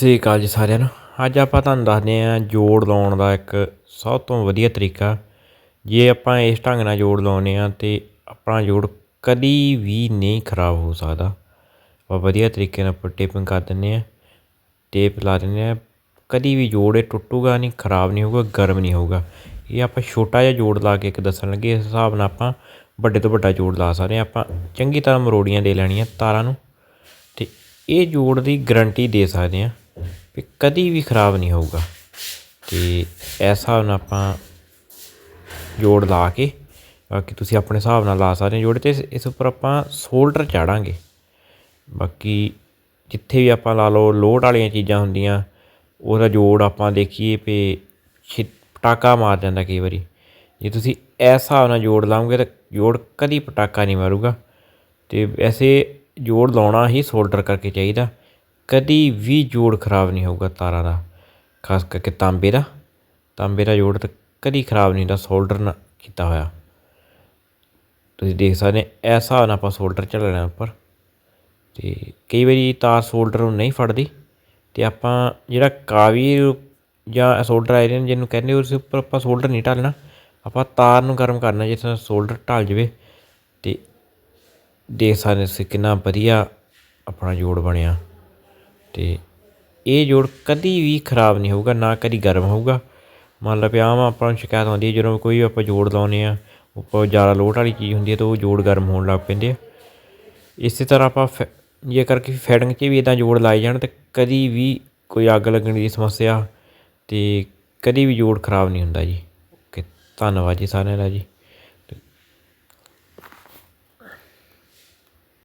ਸ੍ਰੀ ਅਕਾਲ ਜੀ ਸਾਰਿਆਂ ਨੂੰ। ਅੱਜ ਆਪਾਂ ਤੁਹਾਨੂੰ ਦੱਸਦੇ ਹਾਂ ਜੋੜ ਲਾਉਣ ਦਾ ਇੱਕ ਸਭ ਤੋਂ ਵਧੀਆ ਤਰੀਕਾ। ਜੇ ਆਪਾਂ ਇਸ ਢੰਗ ਨਾਲ ਜੋੜ ਲਾਉਂਦੇ ਹਾਂ ਤੇ ਆਪਣਾ ਜੋੜ ਕਦੀ ਵੀ ਨਹੀਂ ਖਰਾਬ ਹੋ ਸਕਦਾ। ਆਪਾਂ ਵਧੀਆ ਤਰੀਕੇ ਨਾਲ ਆਪਾਂ ਟੇਪਿੰਗ ਕਰ ਦਿੰਦੇ ਹਾਂ। ਟੇਪ ਲਾ ਦਿੰਦੇ ਹਾਂ। ਕਦੀ ਵੀ ਜੋੜ ਇਹ ਟੁੱਟੂਗਾ ਨਹੀਂ, ਖਰਾਬ ਨਹੀਂ ਹੋਊਗਾ, ਗਰਮ ਨਹੀਂ ਹੋਊਗਾ। ਇਹ ਆਪਾਂ ਛੋਟਾ ਜਿਹਾ ਜੋੜ ਲਾ ਕੇ ਇੱਕ ਦੱਸਣ ਲੱਗੇ, ਇਸ ਹਿਸਾਬ ਨਾਲ ਆਪਾਂ ਵੱਡੇ ਤੋਂ ਵੱਡਾ ਜੋੜ ਲਾ ਸਕਦੇ ਹਾਂ। ਆਪਾਂ ਚੰਗੀ ਤਰ੍ਹਾਂ ਮਰੋੜੀਆਂ ਦੇ ਲੈਣੀਆਂ ਤਾਰਾਂ ਨੂੰ। ਤੇ ਇਹ ਜੋੜ ਦੀ ਗਰੰਟੀ ਦੇ ਸਕਦੇ ਹਾਂ। ਵੀ ਕਦੀ ਵੀ ਖਰਾਬ ਨਹੀਂ ਹੋਊਗਾ। ਅਤੇ ਇਸ ਹਿਸਾਬ ਨਾਲ ਆਪਾਂ ਜੋੜ ਲਾ ਕੇ, ਬਾਕੀ ਤੁਸੀਂ ਆਪਣੇ ਹਿਸਾਬ ਨਾਲ ਲਾ ਸਕਦੇ ਹੋ ਜੋੜ ਤੇ ਇਸ- ਉੱਪਰ ਆਪਾਂ ਸੋਲਡਰ ਚਾੜਾਂਗੇ। ਬਾਕੀ ਜਿੱਥੇ ਵੀ ਆਪਾਂ ਲਾ ਲਓ ਲੋਡ ਵਾਲੀਆਂ ਚੀਜ਼ਾਂ ਹੁੰਦੀਆਂ, ਉਹਦਾ ਜੋੜ ਆਪਾਂ ਦੇਖੀਏ ਵੀ ਛਿ ਪਟਾਕਾ ਮਾਰ ਜਾਂਦਾ ਕਈ ਵਾਰੀ। ਜੇ ਤੁਸੀਂ ਇਸ ਹਿਸਾਬ ਨਾਲ ਜੋੜ ਲਾਓਗੇ ਤਾਂ ਜੋੜ ਕਦੀ ਪਟਾਕਾ ਨਹੀਂ ਮਾਰੂਗਾ। ਤੇ ਵੈਸੇ ਜੋੜ ਲਾਉਣਾ ਹੀ ਸੋਲਡਰ ਕਰਕੇ ਚਾਹੀਦਾ। ਕਦੀ ਵੀ ਜੋੜ ਖਰਾਬ ਨਹੀਂ ਹੋਊਗਾ ਤਾਰਾਂ ਦਾ, ਖਾਸ ਕਰਕੇ ਤਾਂਬੇ ਦਾ। ਤਾਂਬੇ ਦਾ ਜੋੜ ਤਾਂ ਕਦੀ ਖਰਾਬ ਨਹੀਂ ਹੁੰਦਾ ਸੋਲਡਰ ਨਾਲ ਕੀਤਾ ਹੋਇਆ। ਤੁਸੀਂ ਦੇਖ ਸਕਦੇ ਇਸ ਹਿਸਾਬ ਨਾਲ ਆਪਾਂ ਸੋਲਡਰ ਝੱਲਣਾ ਉੱਪਰ। ਤੇ ਕਈ ਵਾਰੀ ਤਾਰ ਸੋਲਡਰ ਨੂੰ ਨਹੀਂ ਫੜਦੀ। ਤੇ ਆਪਾਂ ਜਿਹੜਾ ਕਾਵੀ ਜਾਂ ਸੋਲਡਰ ਆਇਰਨ ਜਿਹਨੂੰ ਕਹਿੰਦੇ ਉਸ ਉੱਪਰ ਆਪਾਂ ਸੋਲਡਰ ਨਹੀਂ ਢਾਲਣਾ। ਆਪਾਂ ਤਾਰ ਨੂੰ ਗਰਮ ਕਰਨਾ, ਜਿਸ ਨਾਲ ਸੋਲਡਰ ਢਲ ਜਾਵੇ। ਤੇ ਦੇਖ ਸਕਦੇ ਤੁਸੀਂ ਕਿੰਨਾ ਵਧੀਆ ਆਪਣਾ ਜੋੜ ਬਣਿਆ। ਤੇ ਇਹ ਜੋੜ ਕਦੀ ਵੀ ਖਰਾਬ ਨਹੀਂ ਹੋਊਗਾ, ਨਾ ਕਦੀ ਗਰਮ ਹੋਊਗਾ। ਮੰਨ ਲਓ ਵੀ ਆਮ ਆਪਾਂ ਨੂੰ ਸ਼ਿਕਾਇਤ ਆਉਂਦੀ ਹੈ, ਜਦੋਂ ਕੋਈ ਆਪਾਂ ਜੋੜ ਲਾਉਂਦੇ ਹਾਂ, ਉੱਪਰ ਜ਼ਿਆਦਾ ਲੋਡ ਵਾਲੀ ਚੀਜ਼ ਹੁੰਦੀ ਹੈ ਤਾਂ ਉਹ ਜੋੜ ਗਰਮ ਹੋਣ ਲੱਗ ਪੈਂਦੇ ਆ। ਇਸੇ ਤਰ੍ਹਾਂ ਆਪਾਂ ਫੈ- ਜੇਕਰ ਕਿ ਫੈਡਿੰਗ 'ਚ ਵੀ ਇੱਦਾਂ ਜੋੜ ਲਾਏ ਜਾਣ ਤਾਂ ਕਦੀ ਵੀ ਕੋਈ ਅੱਗ ਲੱਗਣ ਦੀ ਸਮੱਸਿਆ ਅਤੇ ਕਦੀ ਵੀ ਜੋੜ ਖਰਾਬ ਨਹੀਂ ਹੁੰਦਾ ਜੀ। ਓਕੇ, ਧੰਨਵਾਦ ਜੀ ਸਾਰਿਆਂ ਦਾ ਜੀ।